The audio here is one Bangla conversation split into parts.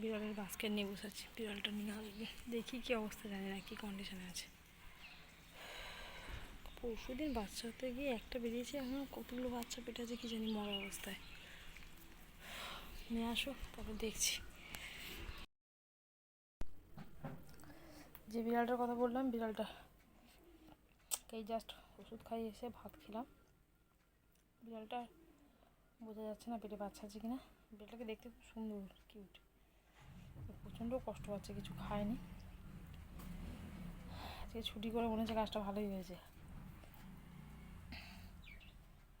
বিড়ালের বাস্কেট নিয়ে বসেছি বিড়ালটা নিয়ে আসবে দেখি কি অবস্থা, জানি না কি কন্ডিশনে আছে। পরশু দিন বাচ্চা হতে গিয়ে একটা বেরিয়েছে, এখন কতগুলো বাচ্চা পেটে আছে কি জানি মরা অবস্থায়। নিয়ে আসো, তারপর দেখছি। যে বিড়ালটার কথা বললাম, বিড়ালটা এই জাস্ট ওষুধ খাইয়ে এসে ভাত খেলাম। বিড়ালটা বোঝা যাচ্ছে না পেটে বাচ্চা আছে কিনা। বিড়ালটাকে দেখতে খুব সুন্দর কিউট প্রচণ্ড কষ্ট পাচ্ছে কিছু খায়নি। আজকে ছুটি করে মনে হচ্ছে কাজটা ভালোই হয়েছে।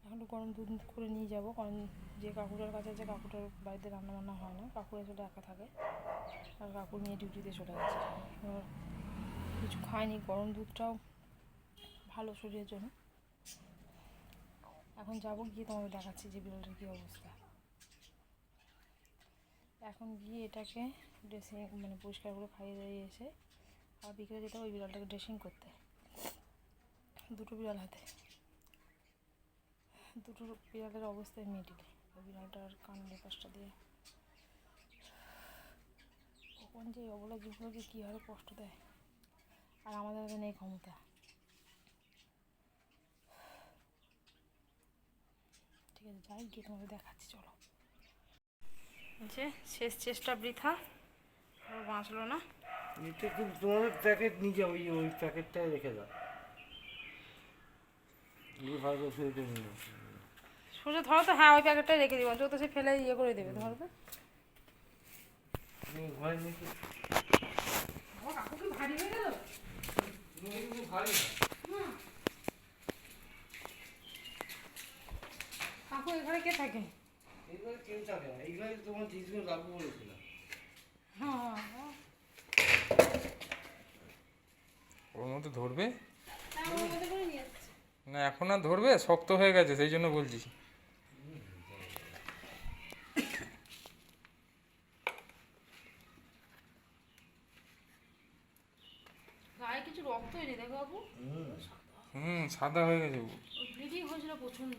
এখন একটু গরম দুধ করে নিয়ে যাব, কারণ যে কাকুটার কাছে আছে, কাকুটার বাড়িতে রান্না বান্না হয় না, কাকু আসলে একা থাকে, আর কাকু নিয়ে ডিউটিতে চলে গেছে এবার কিছু খায়নি, গরম দুধটাও ভালো শরীরের জন্য। এখন যাব গিয়ে তোমাকে দেখাচ্ছি যে বিড়ালটার কী অবস্থা। এখন গিয়ে এটাকে ড্রেসিং মানে পরিষ্কার করে খাইয়ে দাইয়ে এসে আর বিকেলে যেতে ওই বিড়ালটাকে ড্রেসিং করতে। দুটো বিড়াল হাতে। দুটো বিড়ালের অবস্থায় মিডিল ওই বিড়ালটার কানের পাশটা দিয়ে। কখন যে অবলা জীবগুলোকে কী হারে কষ্ট দেয়। আর আমাদের হাতে নেই ক্ষমতা। ঠিক আছে, যাই, গিয়ে তোমাকে দেখাচ্ছি, চলো। যে শেষ চেষ্টা বৃথা। আর বাঁচলো না। এটা কিন্তু তোমাদের প্যাকেট নিয়ে যাও ওই ওই প্যাকেটটাই রেখে দাও। সোজা ধরো তো হ্যাঁ ওই প্যাকেটটাই রেখে দিবো। ও তো সে ফেলে ইয়ে করে দেবে ধরো তো। ঘরে নিয়ে কাকু কি ভারী হয়ে গেল? ভারী কাকু এই ঘরে কে থাকে এইবার কেউ থাকে না এইবার তোমার বলেছিলাম হ্যাঁ ওর মধ্যে ধরবে? হ্যাঁ না এখন আর ধরবে? শক্ত হয়ে গেছে সেই জন্য বলছি। গায়ে কিছু রক্ত এনে দেখো বাবু। হুম সাদা হয়ে গেছে ও। ব্লিডিং হয়েছিল প্রচণ্ড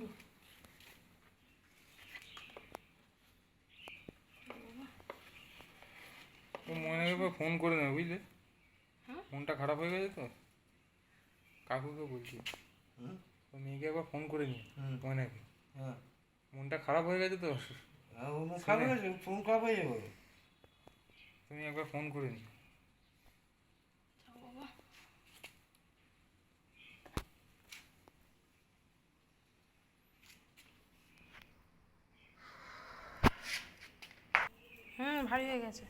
তো ময়নাকে একবার ফোন করে নেবে বুঝলে? হ্যাঁ? ফোনটা খারাপ হয়ে গেছে তো? কাকুকে বলছি। মেয়েকে একবার ফোন করে নি হুম। ময়নাকে হ্যাঁ। মনটা খারাপ হয়ে গেছে তো? না ফোন খারাপ হয়ে যাবে। তুমি একবার ফোন করে নি যাও হুম ভারী হয়ে গেছে।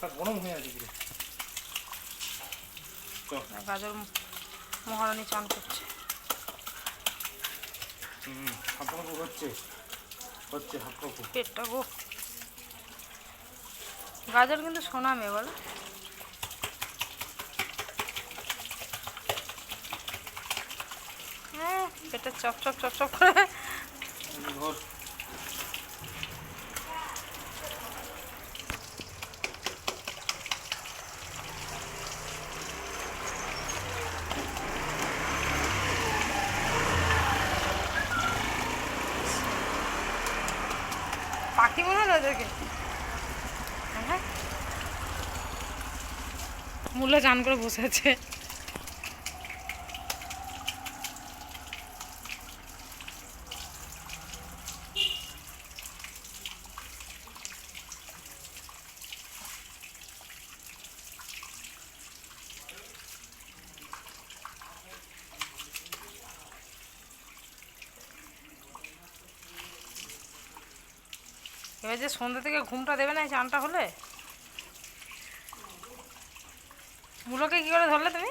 মাথা গরম হয়ে আছে গাজর মহারানী চান করছে। হুম হচ্ছে। হচ্ছে পেটটা গো। গাজর কিন্তু সোনা মেয়ে বলো। হ্যাঁ পেটে চপ চপ চপ চপ করে পাখি মনে হলো ওদেরকে। মূল্য জান করে বসে আছে। এবার যে সন্ধ্যা থেকে ঘুমটা দেবে না এই চানটা হলে? মূলকে কি করে ধরলে তুমি?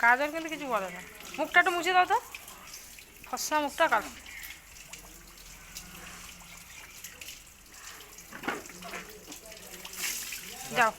কাজের কিন্তু কিছু বলে না। মুখটা একটু মুছে দাও তো। ফসা মুখটা কালো। যাও।